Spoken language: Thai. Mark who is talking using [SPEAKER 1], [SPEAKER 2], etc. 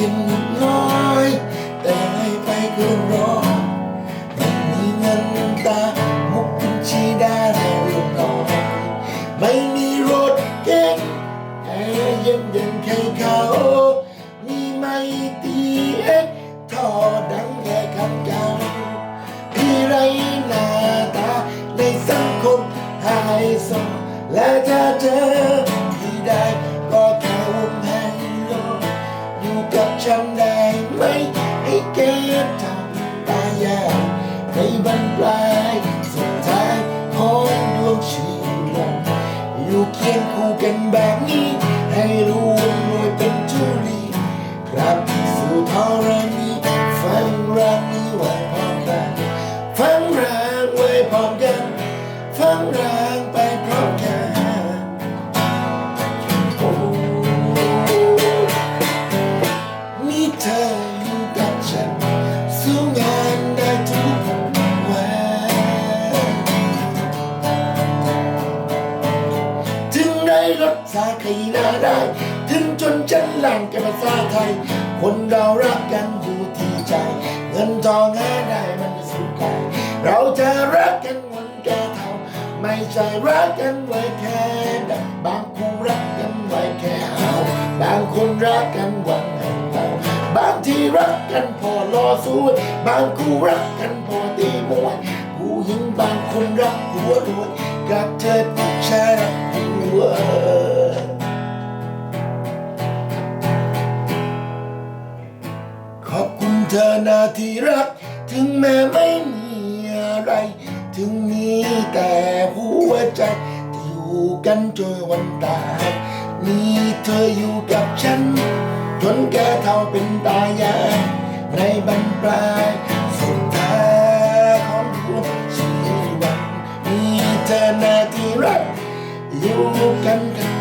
[SPEAKER 1] พียน้อยแต่ให้ไปเกินร้อยมันมีเงินตามุกชีได้เรียบร้อยไม่มีรถเก๋งแต่ยังยังใครเขามีไม่ตีเอ็กทอดังแค่คำจันพี่ไรหน้าตาในสังคมไฮโซและจะเจอที่ได้ อยู่กับฉันได้ไหมให้เก็บทำตายาในบรรปลายสุดท้ายของดวงชีวิตอยู่เคียงคู่กันแบบนี้ ให้รู้ว่ารวยเป็นจุลีครับสู่ทร ได้รสชาติขีนาได้ ถึงจนฉันหลังแกภาษาไทย คนเรารักกันอยู่ที่ใจ เงินทองหาได้มันไม่สุขใจเราจะรักกันวันแก่เท่า ไม่ใช่รักกันไว้แค่ดับบางคู่รักกันไว้แค่เอา บางคนรักกันวันแห่งเราบางที่รักกันพอรอสู้บางคู่รักกันพอตีมวยผู้หญิงบางคนรักหัวรวยกับเธอผู้ชายรักหัว เธอนาที่รัก ถึงแม้ไม่มีอะไร ถึงมีแต่หัวใจที่อยู่กันจนวันตายมีเธออยู่กับฉัน จนแก่เท่าเป็นตายายในบรรปลายสุดท้ายของดวงชีวันมีเธอนาที่รัก อยู่กันกัน